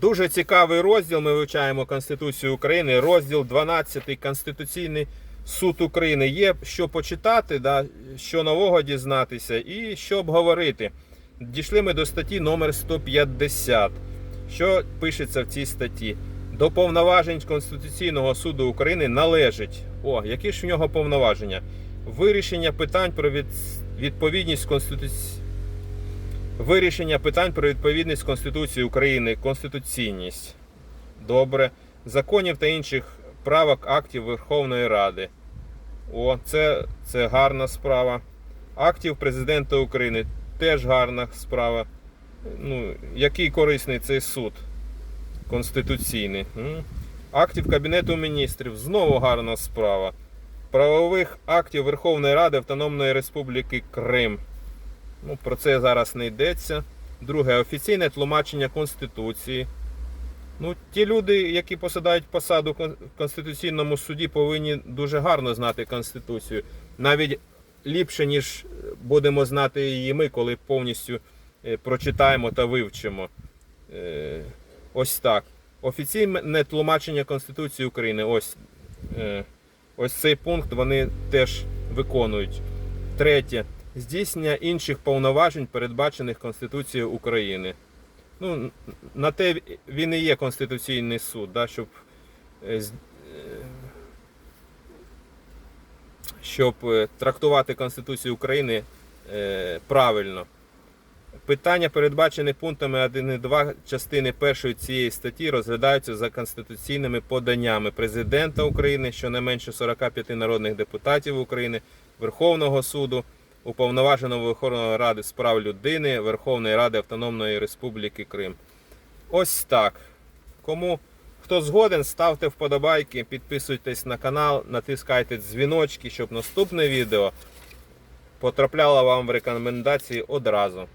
Дуже цікавий розділ. Ми вивчаємо Конституцію України. Розділ 12 Конституційний суд України. Є що почитати, да, що нового дізнатися і що обговорити. Дійшли ми до статті номер 150. Що пишеться в цій статті? До повноважень Конституційного суду України належить. О, які ж в нього повноваження? Вирішення питань про від... відповідність Конституції. Вирішення питань про відповідність Конституції України, конституційність. Добре. Законів та інших правок актів Верховної Ради. О, це, це гарна справа. Актів Президента України теж гарна справа. Ну, який корисний цей суд конституційний. Актів Кабінету міністрів знову гарна справа. Правових актів Верховної Ради Автономної Республіки Крим. Ну, про це зараз не йдеться. Друге, офіційне тлумачення Конституції. Ну, ті люди, які посадають посаду в Конституційному суді, повинні дуже гарно знати Конституцію. Навіть ліпше, ніж будемо знати її ми, коли повністю е, прочитаємо та вивчимо. Е, Ось так. Офіційне тлумачення Конституції України. Ось, е, ось цей пункт вони теж виконують. Третє. Здійснення інших повноважень, передбачених Конституцією України. Ну, на те він і є Конституційний суд, да, щоб, е, е, щоб е, трактувати Конституцію України правильно. Питання, передбачені пунктами 1 і 2 частини першої цієї статті, розглядаються за конституційними поданнями президента України, щонайменше 45 народних депутатів України, Верховного суду, Уповноваженого Верховної Ради з прав людини, Верховної Ради Автономної Республіки Крим. Ось так. Кому хто згоден, ставте вподобайки, підписуйтесь на канал, натискайте дзвіночки, щоб наступне відео потрапляло вам в рекомендації одразу.